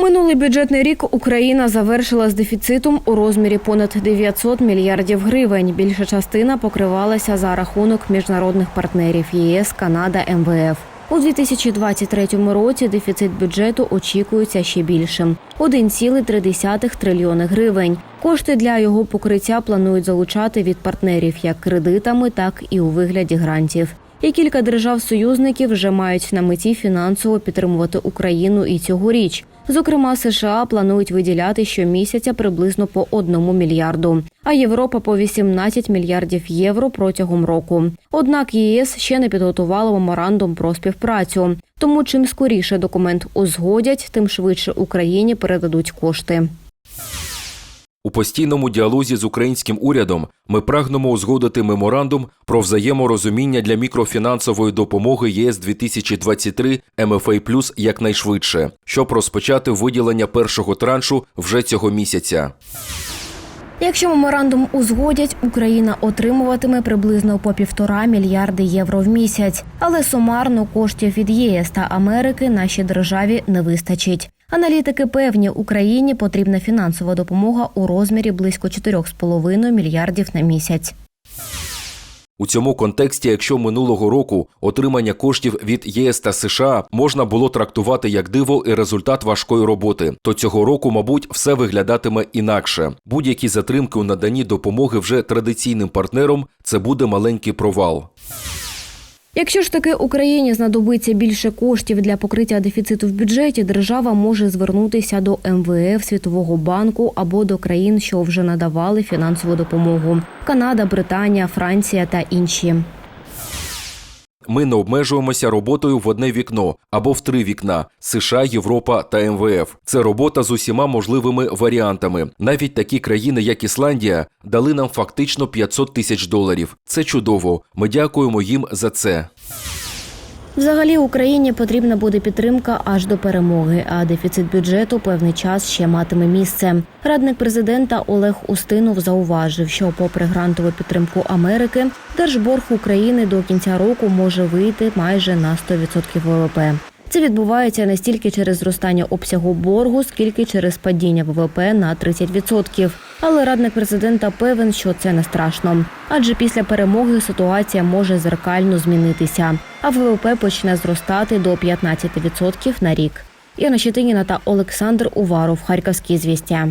Минулий бюджетний рік Україна завершила з дефіцитом у розмірі понад 900 мільярдів гривень. Більша частина покривалася за рахунок міжнародних партнерів ЄС, Канада, МВФ. У 2023 році дефіцит бюджету очікується ще більшим 1,3 трильйони гривень. Кошти для його покриття планують залучати від партнерів як кредитами, так і у вигляді грантів. І кілька держав-союзників вже мають на меті фінансово підтримувати Україну і цьогоріч. Зокрема, США планують виділяти щомісяця приблизно по одному мільярду, а Європа по 18 мільярдів євро протягом року. Однак ЄС ще не підготувала меморандум про співпрацю. Тому чим скоріше документ узгодять, тим швидше Україні передадуть кошти. У постійному діалозі з українським урядом ми прагнемо узгодити меморандум про взаєморозуміння для мікрофінансової допомоги ЄС 2023 МФА Плюс якнайшвидше, щоб розпочати виділення першого траншу вже цього місяця. Якщо меморандум узгодять, Україна отримуватиме приблизно по півтора мільярди євро в місяць, але сумарно коштів від ЄС та Америки нашій державі не вистачить. Аналітики певні, Україні потрібна фінансова допомога у розмірі близько 4,5 мільярдів на місяць. У цьому контексті, якщо минулого року отримання коштів від ЄС та США можна було трактувати як диво і результат важкої роботи, то цього року, мабуть, все виглядатиме інакше. Будь-які затримки у наданні допомоги вже традиційним партнерам це буде маленький провал. Якщо ж таки Україні знадобиться більше коштів для покриття дефіциту в бюджеті, держава може звернутися до МВФ, Світового банку або до країн, що вже надавали фінансову допомогу: Канада, Британія, Франція та інші. Ми не обмежуємося роботою в одне вікно або в три вікна США, Європа та МВФ. Це робота з усіма можливими варіантами. Навіть такі країни, як Ісландія, дали нам фактично 500 тисяч доларів. Це чудово. Ми дякуємо їм за це. Взагалі Україні потрібна буде підтримка аж до перемоги, а дефіцит бюджету певний час ще матиме місце. Радник президента Олег Устинов зауважив, що, попри грантову підтримку Америки, держборг України до кінця року може вийти майже на 100% ВВП. Це відбувається не стільки через зростання обсягу боргу, скільки через падіння ВВП на 30%. Але радник президента певен, що це не страшно. Адже після перемоги ситуація може зеркально змінитися, а ВВП почне зростати до 15% на рік. Яна Щетиніна та Олександр Уваров, Харківські звістя.